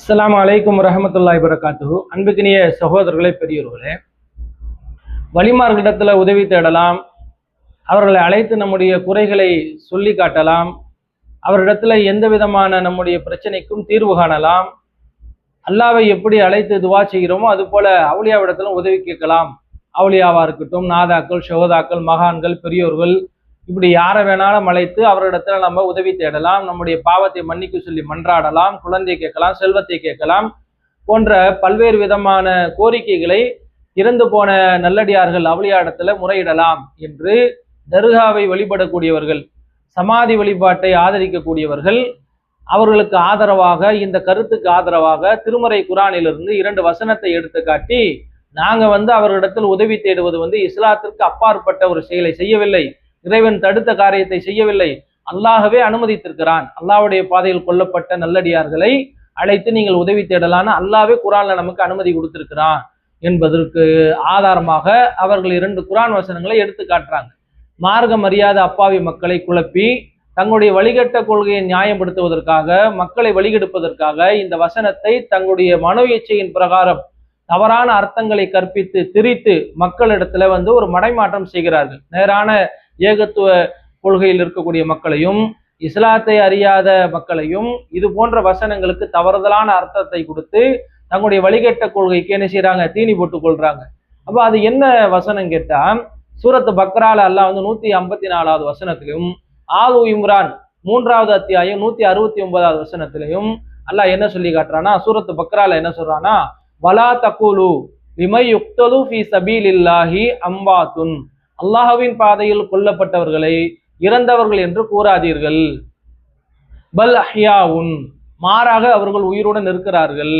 அஸ்லாம் அலைக்கும் வரஹமத்துல்லாஹி வரகாத்துஹு அன்புக்கினிய சகோதரர்களே பெரியவர்களே வலிமார்களிடத்துல உதவி தேடலாம் அவர்களை அழைத்து நம்முடைய குறைகளை சொல்லி காட்டலாம் அவரிடத்துல எந்த விதமான நம்முடைய பிரச்சனைக்கும் தீர்வு காணலாம் அல்லாவை எப்படி அழைத்து துவா செய்கிறோமோ அது போல அவுளியாவிடத்திலும் உதவி கேட்கலாம். அவளியாவா இருக்கட்டும் நாதாக்கள் சகோதாக்கள் மகான்கள் பெரியோர்கள் இப்படி யாரை வேணாலும் அழைத்து அவரிடத்துல நம்ம உதவி தேடலாம் நம்முடைய பாவத்தை மன்னிக்க சொல்லி மன்றாடலாம் குழந்தை கேட்கலாம் செல்வத்தை கேட்கலாம் போன்ற பல்வேறு விதமான கோரிக்கைகளை இறந்து போன நல்லடியார்கள் அவளியாடத்துல முறையிடலாம் என்று தர்காவை வழிபடக்கூடியவர்கள் சமாதி வழிபாட்டை ஆதரிக்கக்கூடியவர்கள் அவர்களுக்கு ஆதரவாக இந்த கருத்துக்கு ஆதரவாக திருமறை குரானிலிருந்து இரண்டு வசனத்தை எடுத்து காட்டி நாங்க வந்து அவர்களிடத்தில் உதவி தேடுவது வந்து இஸ்லாத்திற்கு அப்பாற்பட்ட ஒரு செயலை செய்யவில்லை. இறைவன் தடுத்த காரியத்தை செய்யவில்லை. அல்லாஹவே அனுமதித்திருக்கிறான். அல்லாஹ்வுடைய பாதையில் கொல்லப்பட்ட நல்லடியார்களை அழைத்து நீங்கள் உதவி தேடலான்னு அல்லாஹ்வே குரான்ல நமக்கு அனுமதி கொடுத்திருக்கிறான் என்பதற்கு ஆதாரமாக அவர்கள் இரண்டு குரான் வசனங்களை எடுத்து காட்டுறாங்க. மார்க்க அறியாத அப்பாவி மக்களை குழப்பி தங்களுடைய வழிகட்ட கொள்கையை நியாயப்படுத்துவதற்காக மக்களை வழிகெடுப்பதற்காக இந்த வசனத்தை தங்களுடைய மனோ இச்சையின் பிரகாரம் தவறான அர்த்தங்களை கற்பித்து திரித்து மக்களிடத்துல வந்து ஒரு மடைமாற்றம் செய்கிறார்கள். நேரான ஏகத்துவ கொள்கையில் இருக்கக்கூடிய மக்களையும் இஸ்லாத்தை அறியாத மக்களையும் இது போன்ற வசனங்களுக்கு தவறுதலான அர்த்தத்தை கொடுத்து தங்களுடைய வழிகட்ட கொள்கைக்கு என்ன செய்யறாங்க தீனி போட்டுக் கொள்றாங்க. அப்ப அது என்ன வசனம் கேட்டா சூரத்து பக்ரால அல்லா வந்து நூத்தி ஐம்பத்தி நாலாவது வசனத்திலையும் ஆது இம்ரான் மூன்றாவது அத்தியாயம் நூத்தி அறுபத்தி ஒன்பதாவது வசனத்திலையும் அல்லாஹ் என்ன சொல்லி காட்டுறானா சூரத்து பக்ரால என்ன சொல்றானா வலா தகுலு விமை யுக்தலு ஃபி சபீலில்லாஹி அம்பாத்துன். அல்லாஹுவின் பாதையில் கொல்லப்பட்டவர்களை இறந்தவர்கள் என்று கூறாதீர்கள். பல் அஹ்யாவுன் மாறாக அவர்கள் உயிருடன் இருக்கிறார்கள்.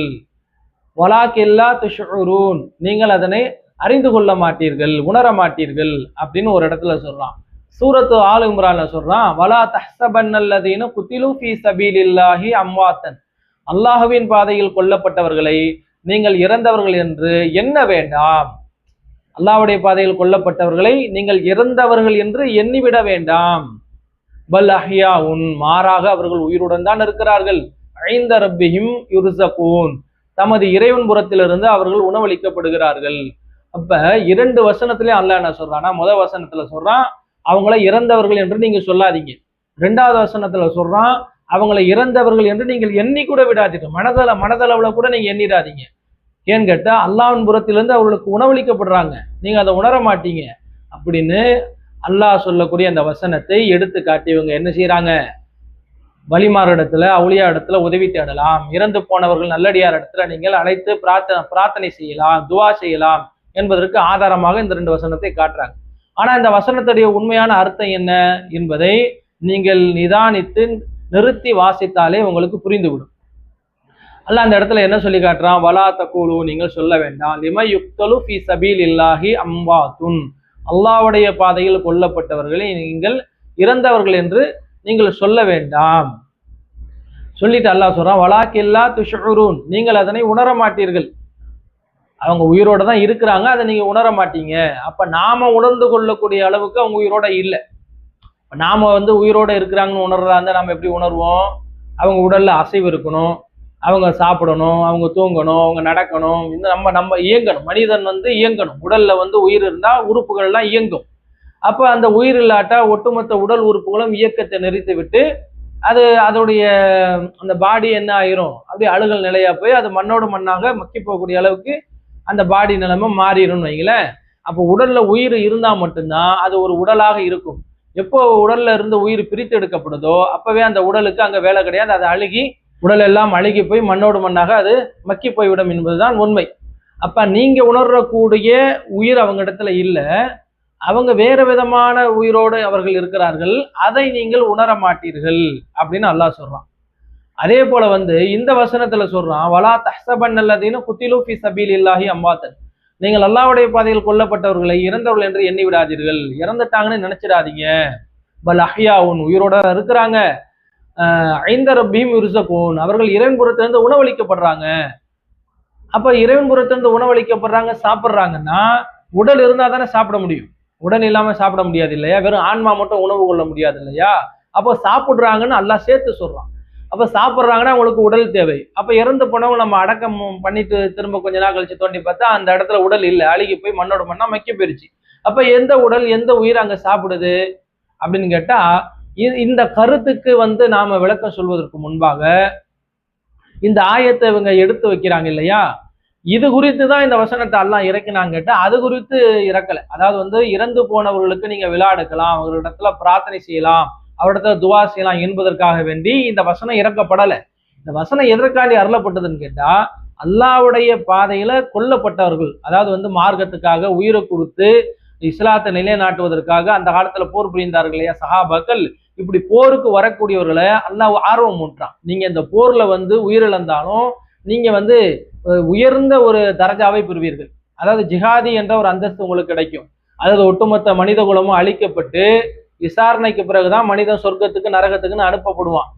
வலாக்கெல்லா துஷுரூன் நீங்கள் அதனை அறிந்து கொள்ள மாட்டீர்கள் உணர மாட்டீர்கள் அப்படின்னு ஒரு இடத்துல சொல்றான். சூரத்து ஆல் இம்ரான்ல சொல்றான் வலா தஹ்சபன்னல்லதீன குத்திலு சபீல் சபீலில்லாஹி அம்வாத்தன். அல்லாஹுவின் பாதையில் கொல்லப்பட்டவர்களை நீங்கள் இறந்தவர்கள் என்று எண்ண வேண்டாம். அல்லாவுடைய பாதையில் கொல்லப்பட்டவர்களை நீங்கள் இறந்தவர்கள் என்று எண்ணிவிட வேண்டாம். பல் அஹ்யா உன் மாறாக அவர்கள் உயிருடன் தான் இருக்கிறார்கள். ஐந்த ரப்பிஹிம் யுர்சகூன். தமது இறைவன் புறத்திலிருந்து அவர்கள் உணவளிக்கப்படுகிறார்கள். அப்ப இரண்டு வசனத்திலே அல்ல என்ன சொல்றான்னா முத வசனத்துல சொல்றான் அவங்கள இறந்தவர்கள் என்று நீங்க சொல்லாதீங்க. ரெண்டாவது வசனத்துல சொல்றான் அவங்களை இறந்தவர்கள் என்று நீங்கள் எண்ணி கூட விடாதீர்கள். மனதள மனதளவுல கூட நீங்க எண்ணிடாதீங்க. ஏன்னு கேட்டால் அல்லாவின் புறத்திலிருந்து அவர்களுக்கு உணவளிக்கப்படுறாங்க. நீங்கள் அதை உணர மாட்டீங்க. அப்படின்னு அல்லாஹ் சொல்லக்கூடிய அந்த வசனத்தை எடுத்து காட்டி இவங்க என்ன செய்கிறாங்க வலிமார் இடத்துல அவுளியா இடத்துல உதவி தேடலாம். இறந்து போனவர்கள் நல்லடியார் இடத்துல நீங்கள் அழைத்து பிரார்த்தனை பிரார்த்தனை செய்யலாம் துவா செய்யலாம் என்பதற்கு ஆதாரமாக இந்த ரெண்டு வசனத்தை காட்டுறாங்க. ஆனால் இந்த வசனத்துடைய உண்மையான அர்த்தம் என்ன என்பதை நீங்கள் நிதானித்து நிறுத்தி வாசித்தாலே உங்களுக்கு புரிந்துவிடும். அல்ல அந்த இடத்துல என்ன சொல்லி காட்டுறான்? வலா தக்கூலு நீங்கள் சொல்ல வேண்டாம். லிம யுக்தலு ஃபி சபீல் இல்லாஹி அம்பாத்துன் அல்லாவுடைய பாதையில் கொல்லப்பட்டவர்களை நீங்கள் இறந்தவர்கள் என்று நீங்கள் சொல்ல வேண்டாம். சொல்லிட்டு அல்லாஹ் சொல்றான் வலாக்கில்லா துஷுரூன் நீங்கள் அதனை உணர மாட்டீர்கள். அவங்க உயிரோட தான் இருக்கிறாங்க அதை நீங்க உணர மாட்டீங்க. அப்ப நாம உணர்ந்து கொள்ளக்கூடிய அளவுக்கு அவங்க உயிரோட இல்லை. நாம வந்து உயிரோட இருக்கிறாங்கன்னு உணர்றதா இருந்தால் நம்ம எப்படி உணர்வோம்? அவங்க உடல்ல அசைவு இருக்கணும். அவங்க சாப்பிடணும் அவங்க தூங்கணும் அவங்க நடக்கணும் இந்த நம்ம நம்ம இயங்கணும். மனிதன் வந்து இயங்கணும். உடல்ல வந்து உயிர் இருந்தால் உறுப்புகள்லாம் இயங்கும். அப்போ அந்த உயிர் இல்லாட்டா ஒட்டுமொத்த உடல் உறுப்புகளும் இயக்கத்தை நிறுத்தி விட்டு அது அதோடைய அந்த பாடி என்ன ஆயிரும்? அப்படி அழுகல் நிலையா போய் அது மண்ணோடு மண்ணாக மக்கி போகக்கூடிய அளவுக்கு அந்த பாடி நிலைமை மாறிடும்னு வைங்களேன். அப்போ உடல்ல உயிர் இருந்தா மட்டும்தான் அது ஒரு உடலாக இருக்கும். எப்போ உடல்ல இருந்து உயிர் பிரித்து எடுக்கப்படுதோ அப்பவே அந்த உடலுக்கு அங்க வேலை கிடையாது. அது அழுகி உடல் எல்லாம் அழுகி போய் மண்ணோடு மண்ணாக அது மக்கி போய்விடும் என்பதுதான் உண்மை. அப்ப நீங்க உணரக்கூடிய உயிர் அவங்க இடத்துல இல்லை. அவங்க வேற விதமான உயிரோடு அவர்கள் இருக்கிறார்கள். அதை நீங்கள் உணர மாட்டீர்கள் அப்படின்னு அல்லாஹ் சொல்றான். அதே போல வந்து இந்த வசனத்துல சொல்றான் வலா தஹசபன் அல்லதீன குத்திலு ஃபி சபீல் இல்லாஹி அம்பாத்தன் நீங்கள் அல்லாவுடைய பாதையில் கொல்லப்பட்டவர்களை இறந்தவர்கள் என்று எண்ணி விடாதீர்கள். இறந்துட்டாங்கன்னு நினைச்சிடாதீங்க. பல் அஹ்யா உன் உயிரோட இருக்கிறாங்க. ஐந்த ரப்பியும் இருசகோன் அவர்கள் இறைவன்புறத்திலிருந்து உணவளிக்கப்படுறாங்க. அப்ப இறைவன்புறத்திலிருந்து உணவளிக்கப்படுறாங்க சாப்பிட்றாங்கன்னா உடல் இருந்தா தானே சாப்பிட முடியும். உடல் இல்லாம சாப்பிட முடியாது இல்லையா? வெறும் ஆன்மா மட்டும் உணவு கொள்ள முடியாது இல்லையா? அப்போ சாப்பிடுறாங்கன்னு எல்லாம் சேர்த்து சொல்றான். அப்ப சாப்பிட்றாங்கன்னா அவங்களுக்கு உடல் தேவை. அப்ப இறந்து போனவங்க நம்ம அடக்கம் பண்ணிட்டு திரும்ப கொஞ்ச நாள் கழிச்சு தோண்டி பார்த்தா அந்த இடத்துல உடல் இல்லை. அழுகி போய் மண்ணோட மண்ணா மக்க போயிருச்சு. அப்ப எந்த உடல் எந்த உயிர் அங்க சாப்பிடுது? அப்படின்னு கேட்டா இந்த கருத்துக்கு வந்து நாம விளக்கம் சொல்வதற்கு முன்பாக இந்த ஆயத்தை இவங்க எடுத்து வைக்கிறாங்க இல்லையா? இது குறித்து தான் இந்த வசனத்தை எல்லாம் இறக்கினாங்க கேட்டால் அது குறித்து இறக்கல. அதாவது வந்து இறந்து போனவர்களுக்கு நீங்க விழா எடுக்கலாம் அவர்களிடத்துல பிரார்த்தனை செய்யலாம் அவரிடத்துல துவா செய்யலாம் என்பதற்காக வேண்டி இந்த வசனம் இறக்கப்படலை. இந்த வசனம் எதற்காண்டி அருளப்பட்டதுன்னு கேட்டா அல்லாவுடைய பாதையில கொல்லப்பட்டவர்கள் அதாவது வந்து மார்க்கத்துக்காக உயிரை கொடுத்து இஸ்லாத்தை நிலைநாட்டுவதற்காக அந்த காலத்துல போர் புரிந்தார்கள் இல்லையா சஹாபாக்கள்? இப்படி போருக்கு வரக்கூடியவர்களை அல்லாஹ் ஆர்வம் ஊட்டுறான். நீங்க இந்த போர்ல வந்து உயிரிழந்தாலும் நீங்க வந்து உயர்ந்த ஒரு தரஜாவை பெறுவீர்கள். அதாவது ஜிஹாதி என்ற ஒரு அந்தஸ்து உங்களுக்கு கிடைக்கும். அதாவது ஒட்டுமொத்த மனித குலமும் அழிக்கப்பட்டு விசாரணைக்கு பிறகுதான் மனிதன் சொர்க்கத்துக்கு நரகத்துக்குன்னு அனுப்பப்படுவான்.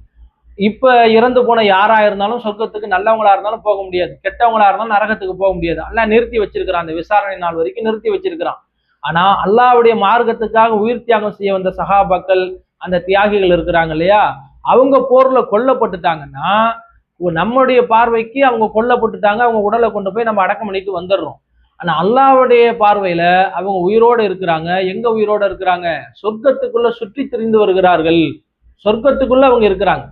இப்ப இறந்து போன யாரா இருந்தாலும் சொர்க்கத்துக்கு நல்லவங்களா இருந்தாலும் போக முடியாது. கெட்டவங்களா இருந்தாலும் நரகத்துக்கு போக முடியாது. அல்லா நிறுத்தி வச்சிருக்கிறான். அந்த விசாரணை நாள் வரைக்கும் நிறுத்தி வச்சிருக்கிறான். ஆனா அல்லாவுடைய மார்க்கத்துக்காக உயிர் தியாகம் செய்ய வந்த சகாபாக்கள் அந்த தியாகிகள் இருக்கிறாங்க இல்லையா? அவங்க போர்ல கொல்லப்பட்டுட்டாங்கன்னா நம்முடைய பார்வைக்கு அவங்க கொல்லப்பட்டுட்டாங்க அவங்க உடலை கொண்டு போய் நம்ம அடக்கம் பண்ணிட்டு வந்துடுறோம். ஆனா அல்லாவுடைய பார்வையில அவங்க உயிரோடு இருக்கிறாங்க. எங்க உயிரோட இருக்கிறாங்க? சொர்க்கத்துக்குள்ள சுற்றி திரிந்து வருகிறார்கள். சொர்க்கத்துக்குள்ள அவங்க இருக்கிறாங்க.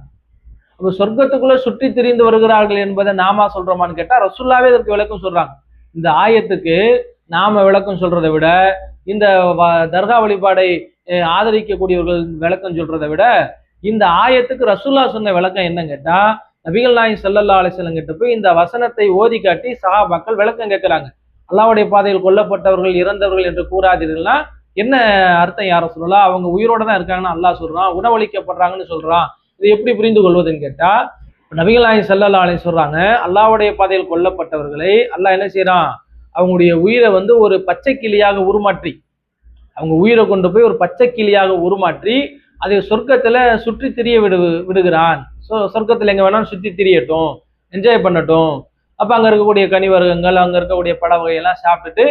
அப்ப சொர்க்கத்துக்குள்ள சுற்றி திரிந்து வருகிறார்கள் என்பதை நாமா சொல்றோமான்னு கேட்டா ரசுல்லாவே இதற்கு விளக்கம் சொல்றாங்க. இந்த ஆயத்துக்கு நாம விளக்கம் சொல்றதை விட இந்த வ- தர்கா வழிபாடை ஆதரிக்கக்கூடியவர்கள் விளக்கம் சொல்றதை விட இந்த ஆயத்துக்கு ரசுல்லா சொன்ன விளக்கம் என்னன்னு கேட்டா நபிகள் நாயகம் செல்லல்லா அலைஹி கிட்ட போய் இந்த வசனத்தை ஓதி காட்டி சஹாபாக்கள் விளக்கம் கேட்கிறாங்க. அல்லாவுடைய பாதையில் கொல்லப்பட்டவர்கள் இறந்தவர்கள் என்று கூறாதீர்கள்னா என்ன அர்த்தம் யார சொல்லலாம் அவங்க உயிரோட தான் இருக்காங்கன்னு அல்லாஹ் சொல்றான் உணவளிக்கப்படுறாங்கன்னு சொல்றான். இது எப்படி புரிந்து கொள்வதுன்னு கேட்டா நபிகள் நாயகம் செல்லல்லா அலி சொல்றாங்க அல்லாவுடைய பாதையில் கொல்லப்பட்டவர்களை அல்லாஹ் என்ன செய்யறான்? அவங்களுடைய உயிரை வந்து ஒரு பச்சை கிளியாக உருமாற்றி அவங்க உயிரை கொண்டு போய் ஒரு பச்சை கிளியாக உருமாற்றி அதை சொர்க்கத்தில் சுற்றி திரிய விடு விடுகிறான். ஸோ சொர்க்கத்தில் எங்கே வேணாலும் சுற்றி திரியட்டும் என்ஜாய் பண்ணட்டும். அப்போ அங்கே இருக்கக்கூடிய கனிவர்க்கங்கள் அங்கே இருக்கக்கூடிய பட வகையெல்லாம் சாப்பிட்டுட்டு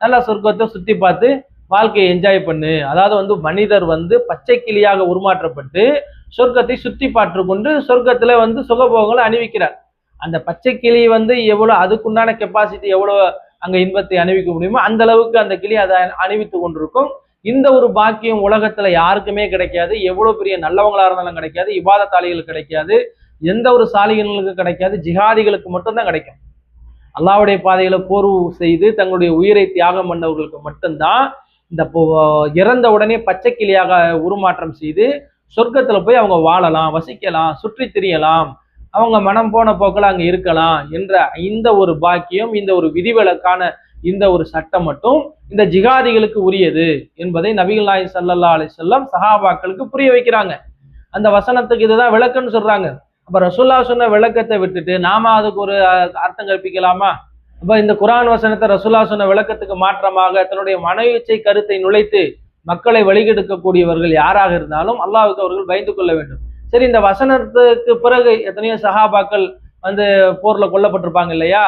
நல்லா சொர்க்கத்தை சுற்றி பார்த்து வாழ்க்கையை என்ஜாய் பண்ணு. அதாவது வந்து மனிதர் வந்து பச்சை கிளியாக உருமாற்றப்பட்டு சொர்க்கத்தை சுற்றி பார்த்து கொண்டு சொர்க்கத்தில் வந்து சுகபோகங்களை அணிவிக்கிறார். அந்த பச்சை கிளி வந்து எவ்வளோ அதுக்குண்டான கெப்பாசிட்டி எவ்வளோ அங்க இன்பத்தை அணிவிக்க முடியுமோ அந்த அளவுக்கு அந்த கிளி அதை அணிவித்து கொண்டிருக்கும். இந்த ஒரு பாக்கியம் உலகத்துல யாருக்குமே கிடைக்காது. எவ்வளவு பெரிய நல்லவங்களா இருந்தாலும் கிடைக்காது. இவாத தாளிகளுக்கு கிடைக்காது. எந்த ஒரு சாலிகளுக்கு கிடைக்காது. ஜிஹாதிகளுக்கு மட்டும்தான் கிடைக்கும். அல்லாவுடைய பாதையில போர்வு செய்து தங்களுடைய உயிரை தியாகம் பண்ணவர்களுக்கு மட்டும்தான் இந்த இறந்த உடனே பச்சை கிளியாக உருமாற்றம் செய்து சொர்க்கத்துல போய் அவங்க வாழலாம் வசிக்கலாம் சுற்றி திரியலாம். அவங்க மனம் போன போக்கில் அங்கே இருக்கலாம் என்ற இந்த ஒரு பாக்கியம் இந்த ஒரு விதிவிலக்கான இந்த ஒரு சட்டம் மட்டும் இந்த ஜிகாதிகளுக்கு உரியது என்பதை நபிகள் நாய் சல்லா அலி வஸல்லம் சஹாபாக்களுக்கு புரிய வைக்கிறாங்க. அந்த வசனத்துக்கு இதுதான் விளக்குன்னு சொல்றாங்க. அப்ப ரசுல்லா சொன்ன விளக்கத்தை விட்டுட்டு நாம அதுக்கு ஒரு அர்த்தம் கற்பிக்கலாமா? அப்ப இந்த குரான் வசனத்தை ரசுல்லா சொன்ன விளக்கத்துக்கு மாற்றமாக தன்னுடைய மனோயிச்சை கருத்தை நுழைத்து மக்களை வழிகெடுக்கக்கூடியவர்கள் யாராக இருந்தாலும் அல்லாவுக்கு அவர்கள் பயந்து கொள்ள வேண்டும். சரி இந்த வசனத்துக்கு பிறகு எத்தனையோ சஹாபாக்கள் வந்து போர்ல கொல்லப்பட்டிருப்பாங்க இல்லையா?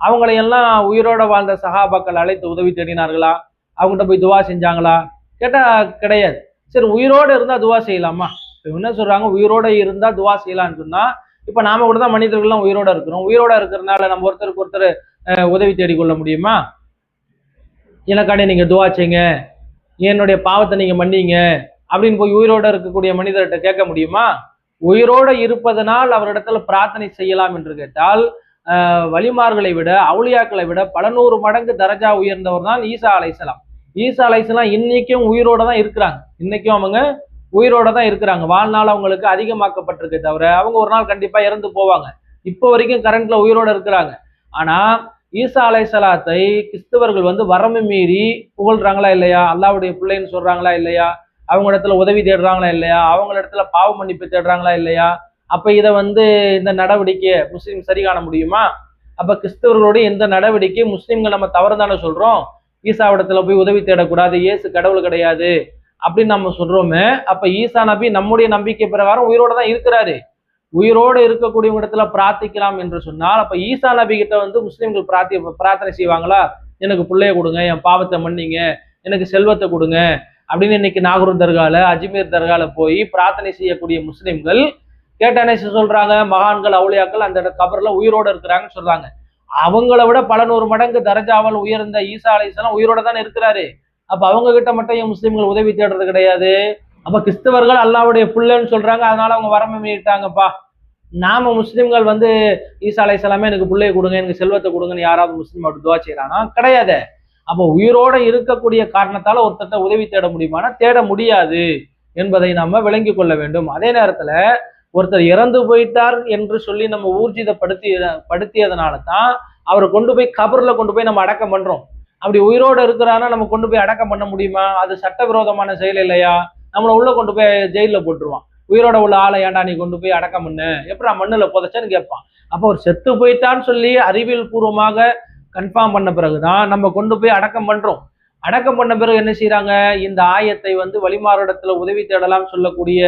அவங்களையெல்லாம் உயிரோட வாழ்ந்த சஹாபாக்கள் அழைத்து உதவி தேடினார்களா? அவங்ககிட்ட போய் துவா செஞ்சாங்களா? கேட்டா கிடையாது. சரி உயிரோட இருந்தா துவா செய்யலாமா? இப்ப என்ன சொல்றாங்க? உயிரோட இருந்தா துவா செய்யலாம்னு சொன்னா இப்ப நாம கூட தான் மனிதர்கள்லாம் உயிரோட இருக்கிறோம். உயிரோட இருக்கிறதுனால நம்ம ஒருத்தருக்கு ஒருத்தர் உதவி தேடிக்கொள்ள முடியுமா? எனக்காண்டி நீங்க துவா செய்யுங்க என்னுடைய பாவத்தை நீங்க மன்னிங்க. அப்படின்னு போய் உயிரோட இருக்கக்கூடிய மனிதர்கிட்ட கேட்க முடியுமா? உயிரோட இருப்பதனால் அவரிடத்துல பிரார்த்தனை செய்யலாம் என்று கேட்டால் வலிமார்களை விட அவுளியாக்களை விட பல நூறு மடங்கு தரஜா உயர்ந்தவர் தான் ஈசா அலைசலாம் ஈசா அலைசலாம் இன்னைக்கும் உயிரோட தான் இருக்கிறாங்க. இன்னைக்கும் அவங்க உயிரோட தான் இருக்கிறாங்க. வாழ்நாள் அவங்களுக்கு அதிகமாக்கப்பட்டிருக்கே தவிர அவங்க ஒரு நாள் கண்டிப்பா இறந்து போவாங்க. இப்போ வரைக்கும் கரண்ட்ல உயிரோட இருக்கிறாங்க. ஆனா ஈசா அலைசலாத்தை கிறிஸ்தவர்கள் வந்து வரம்பு மீறி புகழ்றாங்களா இல்லையா? அல்லாவுடைய பிள்ளைன்னு சொல்றாங்களா இல்லையா? அவங்க இடத்துல உதவி தேடுறாங்களா இல்லையா? அவங்க இடத்துல பாவ மன்னிப்பு தேடுறாங்களா இல்லையா? அப்ப இதை வந்து இந்த நடவடிக்கையை முஸ்லீம் சரி காண முடியுமா? அப்ப கிறிஸ்தவர்களுடைய இந்த நடவடிக்கை முஸ்லீம்கள் நம்ம தவறு தானே சொல்றோம் ஈசாவிடத்துல போய் உதவி தேடக்கூடாது இயேசு கடவுள் கிடையாது அப்படின்னு நம்ம சொல்றோமே. அப்ப ஈசா நபி நம்முடைய நம்பிக்கை பிரகாரம் உயிரோட தான் இருக்கிறாரு. உயிரோடு இருக்கக்கூடிய இடத்துல பிரார்த்திக்கலாம் என்று சொன்னால் அப்ப ஈசா நபி கிட்ட வந்து முஸ்லீம்கள் பிரார்த்தி பிரார்த்தனை செய்வாங்களா? எனக்கு பிள்ளைய கொடுங்க என் பாவத்தை மன்னிங்க எனக்கு செல்வத்தை கொடுங்க அப்படின்னு இன்னைக்கு நாகூர் தர்கால அஜ்மீர் தர்கால போய் பிரார்த்தனை செய்யக்கூடிய முஸ்லிம்கள் கேட்டானே சொல்றாங்க மகான்கள் அவுளியாக்கள் அந்த கபர்ல உயிரோட இருக்கிறாங்கன்னு சொல்றாங்க. அவங்கள விட பல நூறு மடங்கு தரஜாவல் உயர்ந்த ஈசா அலைசலாம் உயிரோட தானே இருக்கிறாரு. அப்ப அவங்க கிட்ட மட்டும் ஏன் உதவி தேடுறது கிடையாது? அப்ப கிறிஸ்தவர்கள் அல்லாவுடைய பிள்ளைன்னு சொல்றாங்க அதனால அவங்க வரமே மீட்டாங்கப்பா நாம முஸ்லிம்கள் வந்து ஈசா அலைசலாமே எனக்கு பிள்ளைய கொடுங்க எனக்கு செல்வத்தை கொடுங்கன்னு யாராவது முஸ்லீம் அப்படி துவா செய்யறானா கிடையாது. அப்போ உயிரோட இருக்கக்கூடிய காரணத்தால ஒருத்தட்ட உதவி தேட முடியுமானா தேட முடியாது என்பதை நம்ம விளங்கி கொள்ள வேண்டும். அதே நேரத்துல ஒருத்தர் இறந்து போயிட்டார் என்று சொல்லி நம்ம ஊர்ஜிதப்படுத்தி படுத்தியதுனால தான் அவரை கொண்டு போய் கபர்ல கொண்டு போய் நம்ம அடக்கம் பண்றோம். அப்படி உயிரோட இருக்கிறானா நம்ம கொண்டு போய் அடக்கம் பண்ண முடியுமா? அது சட்டவிரோதமான செயல் இல்லையா? நம்மளை உள்ள கொண்டு போய் ஜெயிலில் போட்டுருவான். உயிரோட உள்ள ஆளை ஏன்டா நீ கொண்டு போய் அடக்கம் பண்ணு? எப்படா மண்ணில் புதைச்சேன்னு கேட்பான். அப்போ ஒரு செத்து போயிட்டான்னு சொல்லி அறிவியல் பூர்வமாக கன்ஃபார்ம் பண்ண பிறகுதான் நம்ம கொண்டு போய் அடக்கம் பண்றோம். அடக்கம் பண்ண பிறகு என்ன செய்கிறாங்க இந்த ஆயத்தை வந்து வழிமாறிடத்துல உதவி தேடலாம் சொல்லக்கூடிய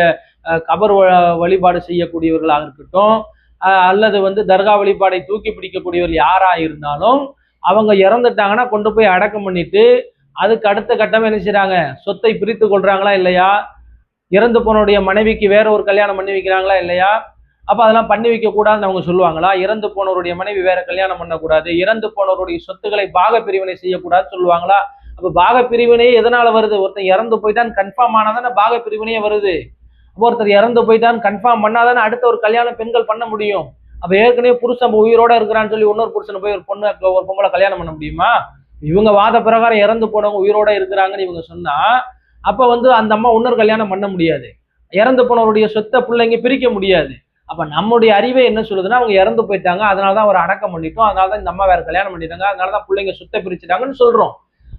கபர் வ- வழிபாடு செய்யக்கூடியவர்களாக இருக்கட்டும் அல்லது வந்து தர்கா வழிபாடை தூக்கி பிடிக்கக்கூடியவர் யாரா இருந்தாலும் அவங்க இறந்துட்டாங்கன்னா கொண்டு போய் அடக்கம் பண்ணிட்டு அதுக்கு அடுத்த கட்டம் என்ன செய்கிறாங்க சொத்தை பிரித்து கொள்றாங்களா இல்லையா? இறந்து போனோடைய மனைவிக்கு வேற ஒரு கல்யாணம் பண்ணி வைக்கிறாங்களா இல்லையா? அப்போ அதெல்லாம் பண்ணி வைக்கக்கூடாதுன்னு அவங்க சொல்லுவாங்களா? இறந்து போனவருடைய மனைவி வேற கல்யாணம் பண்ணக்கூடாது. இறந்து போனவருடைய சொத்துக்களை பாக பிரிவினை செய்யக்கூடாதுன்னு சொல்லுவாங்களா? அப்ப பாக பிரிவினையே எதனால வருது? ஒருத்தன் இறந்து போயிட்டான் கன்ஃபார்ம் ஆனாதானே பாக பிரிவினையே வருது. அப்போ ஒருத்தர் இறந்து போயிட்டான் கன்ஃபார்ம் பண்ணாதானே அடுத்த ஒரு கல்யாணம் பெண்கள் பண்ண முடியும். அப்போ ஏற்கனவே புருஷன் உயிரோட இருக்கிறான்னு சொல்லி இன்னொரு புருஷனை போய் ஒரு பொண்ணு ஒரு பொம்பளை கல்யாணம் பண்ண முடியுமா? இவங்க வாத பிரகாரம் இறந்து போனவங்க உயிரோட இருக்கிறாங்கன்னு இவங்க சொன்னா அப்ப வந்து அந்த அம்மா இன்னொரு கல்யாணம் பண்ண முடியாது. இறந்து போனவருடைய சொத்தை பிள்ளைங்க பிரிக்க முடியாது. அப்போ நம்முடைய அறிவை என்ன சொல்லுதுன்னா அவங்க இறந்து போயிட்டாங்க. அதனால தான் அவரை அடக்கம் பண்ணிட்டோம். அதனாலதான் இந்த அம்மா வேற கல்யாணம் பண்ணிட்டாங்க. அதனாலதான் பிள்ளைங்க சுத்த பிரிச்சுட்டாங்கன்னு சொல்றோம்.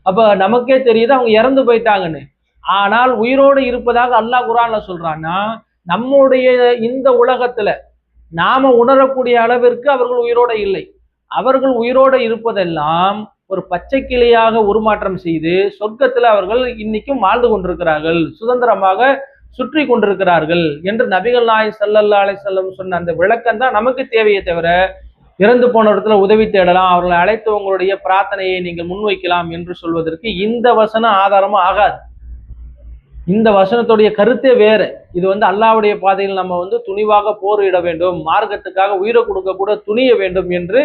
அப்போ நமக்கே தெரியுது அவங்க இறந்து போயிட்டாங்கன்னு. ஆனால் உயிரோடு இருப்பதாக அல்லாஹ் குரான்ல சொல்றான்னா நம்முடைய இந்த உலகத்துல நாம உணரக்கூடிய அளவிற்கு அவர்கள் உயிரோட இல்லை. அவர்கள் உயிரோட இருப்பதெல்லாம் ஒரு பச்சை கிளியாக உருமாற்றம் செய்து சொர்க்கத்துல அவர்கள் இன்னைக்கும் வாழ்ந்து கொண்டிருக்கிறார்கள். சுதந்திரமாக சுற்றி கொண்டிருக்கிறார்கள் என்று நபிகள் நாய் சல்லல்லா அலைஹிஸ்ஸல்லம் சொன்ன அந்த விளக்கம் தான் நமக்கு தேவையே தவிர இறந்து போன இடத்துல உதவி தேடலாம் அவர்களை அழைத்து உங்களுடைய பிரார்த்தனையை நீங்கள் முன்வைக்கலாம் என்று சொல்வதற்கு இந்த வசனம் ஆதாரமா ஆகாது. இந்த வசனத்துடைய கருத்தே வேறு. இது வந்து அல்லாவுடைய பாதையில் நம்ம வந்து துணிவாக போரிட வேண்டும் மார்க்கத்துக்காக உயிரை கொடுக்க கூட துணிய வேண்டும் என்று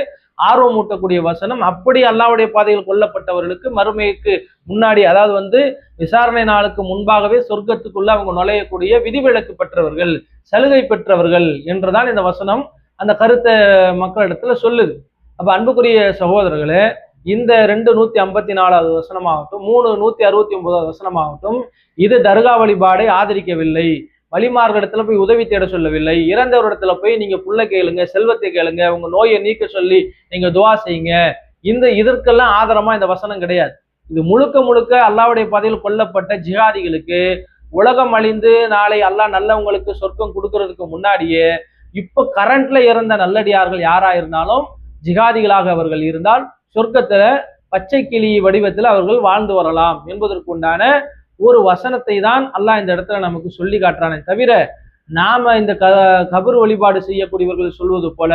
ஆர்வம் ஊட்டக்கூடிய வசனம். அப்படி அல்லாவுடைய பாதையில் கொல்லப்பட்டவர்களுக்கு மறுமைக்கு முன்னாடி அதாவது வந்து விசாரணை நாளுக்கு முன்பாகவே சொர்க்கத்துக்குள்ள அவங்க நுழையக்கூடிய விதிவிலக்கு பெற்றவர்கள் சலுகை பெற்றவர்கள் என்றுதான் இந்த வசனம் அந்த கருத்தை மக்களிடத்துல சொல்லுது. அப்ப அன்புக்குரிய சகோதரர்களே இந்த ரெண்டு நூத்தி ஐம்பத்தி நாலாவது வசனமாகட்டும் மூணு நூத்தி அறுபத்தி ஒன்பதாவது வசனமாகட்டும் இது தர்கா வழிபாடை ஆதரிக்கவில்லை. வழிமார்களிடத்துல போய் உதவி தேட சொல்லவில்லை. இறந்தவர் இடத்துல போய் நீங்க புள்ள கேளுங்க செல்வத்தை கேளுங்க உங்க நோயை நீக்க சொல்லி நீங்க துவா செய்யுங்க. இந்த இதற்கெல்லாம் ஆதாரமா இந்த வசனம் கிடையாது. இது முழுக்க முழுக்க அல்லாவுடைய பாதையில் கொல்லப்பட்ட ஜிஹாதிகளுக்கு உலகம் அழிந்து நாளை அல்லாஹ் நல்லவங்களுக்கு சொர்க்கம் கொடுக்கறதுக்கு முன்னாடியே இப்ப கரண்ட்ல இறந்த நல்லடியார்கள் யாரா இருந்தாலும் ஜிகாதிகளாக அவர்கள் இருந்தால் சொர்க்கத்துல பச்சை கிளி வடிவத்தில் அவர்கள் வாழ்ந்து வரலாம் என்பதற்கு உண்டான ஒரு வசனத்தை தான் அல்லாஹ் இந்த இடத்துல நமக்கு சொல்லி காட்டுறானே தவிர நாம இந்த க கபர் வழிபாடு செய்யக்கூடியவர்கள் சொல்வது போல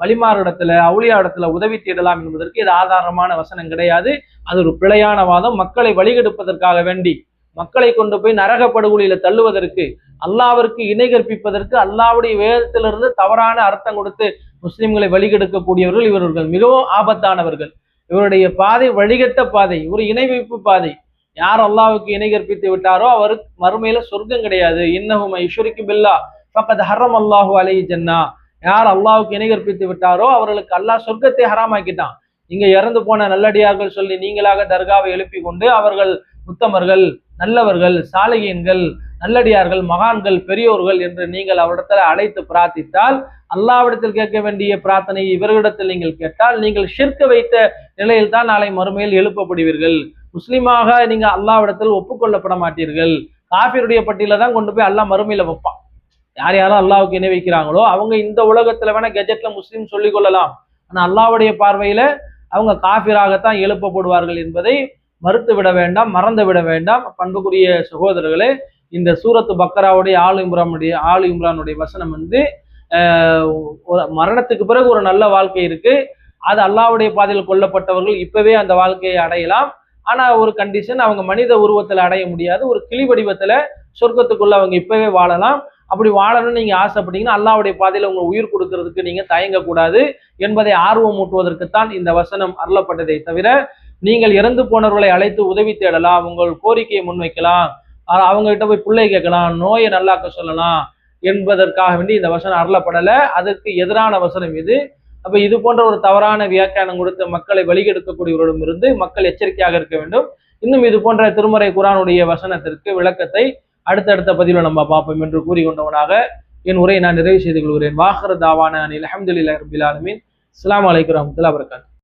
வழிமாறிடத்துல அவுளியா இடத்துல உதவி தேடலாம் என்பதற்கு இது ஆதாரமான வசனம் கிடையாது. அது ஒரு பிழையான வாதம். மக்களை வழிகெடுப்பதற்காக வேண்டி மக்களை கொண்டு போய் நரக படுகொலியில தள்ளுவதற்கு அல்லாவிற்கு இணை கற்பிப்பதற்கு அல்லாவுடைய வேதத்திலிருந்து தவறான அர்த்தம் கொடுத்து முஸ்லிம்களை வழிகெடுக்கக்கூடியவர்கள் இவர்கள். மிகவும் ஆபத்தானவர்கள். இவருடைய பாதை வழிகட்ட பாதை ஒரு இணை வைப்பு பாதை. யார் அல்லாவுக்கு இணை கற்பித்து விட்டாரோ அவருக்கு மறுமையில சொர்க்கம் கிடையாது. இன்னஹும் ஐஸ்வரிக்கு பில்லா பக்கத்து ஹரம் அல்லாஹு அலை ஜன்னா. யார் அல்லாவுக்கு இணை கற்பித்து விட்டாரோ அவர்களுக்கு அல்லாஹ் சொர்க்கத்தை ஹராமாக்கிட்டான். இங்க இறந்து போன நல்லடியார்கள் சொல்லி நீங்களாக தர்காவை எழுப்பி கொண்டு அவர்கள் உத்தமர்கள் நல்லவர்கள் சாலையன்கள் நல்லடியார்கள் மகான்கள் பெரியோர்கள் என்று நீங்கள் அவரிடத்துல அழைத்து பிரார்த்தித்தால் அல்லாவிடத்தில் கேட்க வேண்டிய பிரார்த்தனை இவர்களிடத்தில் நீங்கள் கேட்டால் நீங்கள் சிற்க வைத்த நிலையில் தான் நாளை மறுமையில் எழுப்பப்படுவீர்கள். முஸ்லீமாக நீங்க அல்லாவிடத்தில் ஒப்புக்கொள்ளப்பட மாட்டீர்கள் காபிருடைய பட்டியல தான் கொண்டு போய் அல்லாஹ் மறுமையில வைப்பான். யார் யாரும் அல்லாவுக்கு இணை வைக்கிறாங்களோ அவங்க இந்த உலகத்துல வேணா கெஜெட்ல முஸ்லீம் சொல்லிக் கொள்ளலாம். ஆனா அல்லாவுடைய பார்வையில அவங்க காபிராகத்தான் எழுப்பப்படுவார்கள் என்பதை மறுத்து விட வேண்டாம் மறந்து விட வேண்டாம். பண்புக்குரிய சகோதரர்களே இந்த சூரத்து பக்கராவுடைய ஆளு இம்ரானுடைய ஆளு இம்ரானுடைய வசனம் வந்து மரணத்துக்கு பிறகு ஒரு நல்ல வாழ்க்கை இருக்கு. அது அல்லாவுடைய பாதையில் கொல்லப்பட்டவர்கள் இப்பவே அந்த வாழ்க்கையை அடையலாம். ஆனா ஒரு கண்டிஷன் அவங்க மனித உருவத்துல அடைய முடியாது. ஒரு கிளி வடிவத்துல சொர்க்கத்துக்குள்ள அவங்க இப்பவே வாழலாம். அப்படி வாழணும்னு நீங்க ஆசைப்பட்டீங்கன்னா அல்லாவுடைய பாதையில உங்க உயிர் கொடுக்கறதுக்கு நீங்க தயங்கக்கூடாது என்பதை ஆர்வம் ஊட்டுவதற்குத்தான் இந்த வசனம் அருளப்பட்டதை தவிர நீங்கள் இறந்து போனவர்களை அழைத்து உதவி தேடலாம் உங்கள் கோரிக்கையை முன்வைக்கலாம் அவங்க கிட்ட போய் பிள்ளை கேட்கலாம் நோயை நல்லாக்க சொல்லலாம் என்பதற்காக வேண்டி இந்த வசனம் அருளப்படலை. அதற்கு எதிரான வசனம் இது. அப்ப இது போன்ற ஒரு தவறான வியாக்கியானம் கொடுத்து மக்களை வழிகெடுக்கக்கூடியவரிடம் இருந்து மக்கள் எச்சரிக்கையாக இருக்க வேண்டும். இன்னும் இது போன்ற திருமறை குரானுடைய வசனத்திற்கு விளக்கத்தை அடுத்தடுத்த பதிவில் நம்ம பார்ப்போம் என்று கூறிக்கொண்டவனாக என் உரையை நான் நிறைவு செய்து கொள்கிறேன். வாகர தாவான அனில் அஹமதுல்லா ரபில் ஆலமீன். அஸ்ஸலாமு அலைக்கும் வரஹ்மத்துல்லாஹி வபரகாத்துஹு.